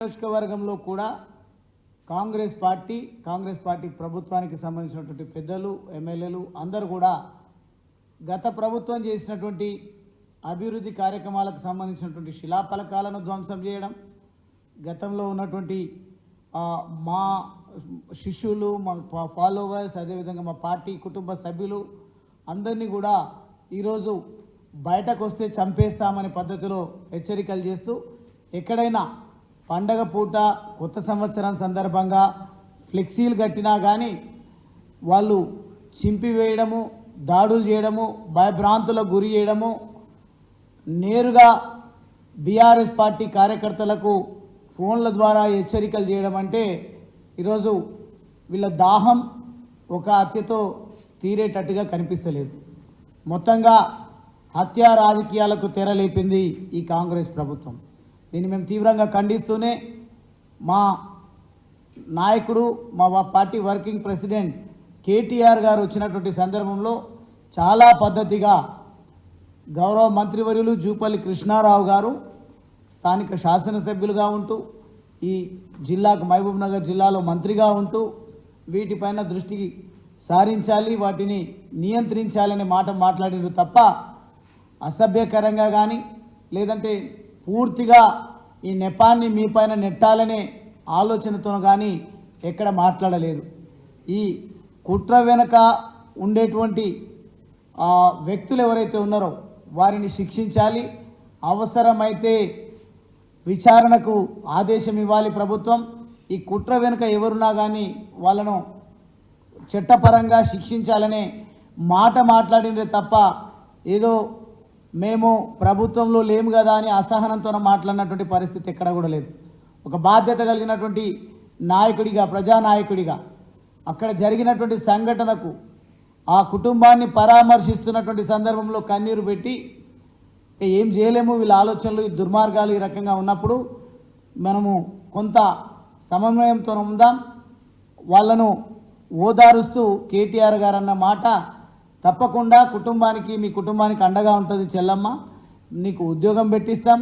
నియోజకవర్గంలో కూడా Congress party Congress party ప్రభుత్వానికి సంబంధించినటువంటి పెద్దలు ఎమ్మెల్యేలు అందరూ కూడా గత ప్రభుత్వం చేసినటువంటి అభివృద్ధి కార్యక్రమాలకు సంబంధించినటువంటి శిలాఫలకాలను ధ్వంసం చేయడం గతంలో ఉన్నటువంటి మా శిష్యులు మా ఫాలోవర్స్ అదేవిధంగా మా పార్టీ కుటుంబ సభ్యులు అందరినీ కూడా ఈరోజు బయటకు వస్తే చంపేస్తామనే పద్ధతిలో హెచ్చరికలు చేస్తూ ఎక్కడైనా పండగ పూట కొత్త సంవత్సరం సందర్భంగా ఫ్లెక్సీలు కట్టినా కానీ వాళ్ళు చింపివేయడము దాడులు చేయడము భయభ్రాంతులకు గురి చేయడము నేరుగా బీఆర్ఎస్ పార్టీ కార్యకర్తలకు ఫోన్ల ద్వారా హెచ్చరికలు చేయడం అంటే ఈరోజు వీళ్ళ దాహం ఒక హత్యతో తీరేటట్టుగా కనిపిస్తలేదు. మొత్తంగా హత్యా రాజకీయాలకు తెరలేపింది ఈ కాంగ్రెస్ ప్రభుత్వం. దీన్ని మేము తీవ్రంగా ఖండిస్తూనే మా నాయకుడు మా పార్టీ వర్కింగ్ ప్రెసిడెంట్ కేటీఆర్ గారు వచ్చినటువంటి సందర్భంలో చాలా పద్ధతిగా గౌరవ మంత్రివర్యులు జూపల్లి కృష్ణారావు గారు స్థానిక శాసనసభ్యులుగా ఉంటూ ఈ జిల్లాకు మహబూబ్ నగర్ జిల్లాలో మంత్రిగా ఉంటూ వీటిపైన దృష్టి సారించాలి వాటిని నియంత్రించాలనే మాట మాట్లాడినారు తప్ప అసభ్యకరంగా కానీ లేదంటే పూర్తిగా ఈ నెపాన్ని మీ పైన నెట్టాలనే ఆలోచనతో కానీ ఎక్కడ మాట్లాడలేదు. ఈ కుట్ర వెనుక ఉండేటువంటి వ్యక్తులు ఎవరైతే ఉన్నారో వారిని శిక్షించాలి. అవసరమైతే విచారణకు ఆదేశం ఇవ్వాలి ప్రభుత్వం. ఈ కుట్ర వెనుక ఎవరున్నా కానీ వాళ్ళను చట్టపరంగా శిక్షించాలనే మాట మాట్లాడిందే తప్ప ఏదో మేము ప్రభుత్వంలో లేము కదా అని అసహనంతో మాట్లాడినటువంటి పరిస్థితి ఎక్కడ కూడా లేదు. ఒక బాధ్యత కలిగినటువంటి నాయకుడిగా ప్రజానాయకుడిగా అక్కడ జరిగినటువంటి సంఘటనకు ఆ కుటుంబాన్ని పరామర్శిస్తున్నటువంటి సందర్భంలో కన్నీరు పెట్టి ఏం చేయలేము వీళ్ళ ఆలోచనలు ఈ దుర్మార్గాలు ఈ రకంగా ఉన్నప్పుడు మనము కొంత సమన్వయంతో ఉందాం. వాళ్ళను ఓదారుస్తూ కేటీఆర్ గారు అన్న మాట తప్పకుండా కుటుంబానికి మీ కుటుంబానికి అండగా ఉంటుంది చెల్లమ్మ. నీకు ఉద్యోగం పెట్టిస్తాం.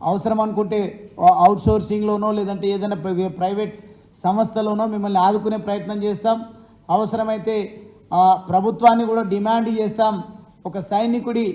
అవసరం అనుకుంటే అవుట్ సోర్సింగ్లోనో లేదంటే ఏదైనా ప్రైవేట్ సంస్థలోనో మిమ్మల్ని ఆదుకునే ప్రయత్నం చేస్తాం. అవసరమైతే ప్రభుత్వాన్ని కూడా డిమాండ్ చేస్తాం. ఒక సైనికుడి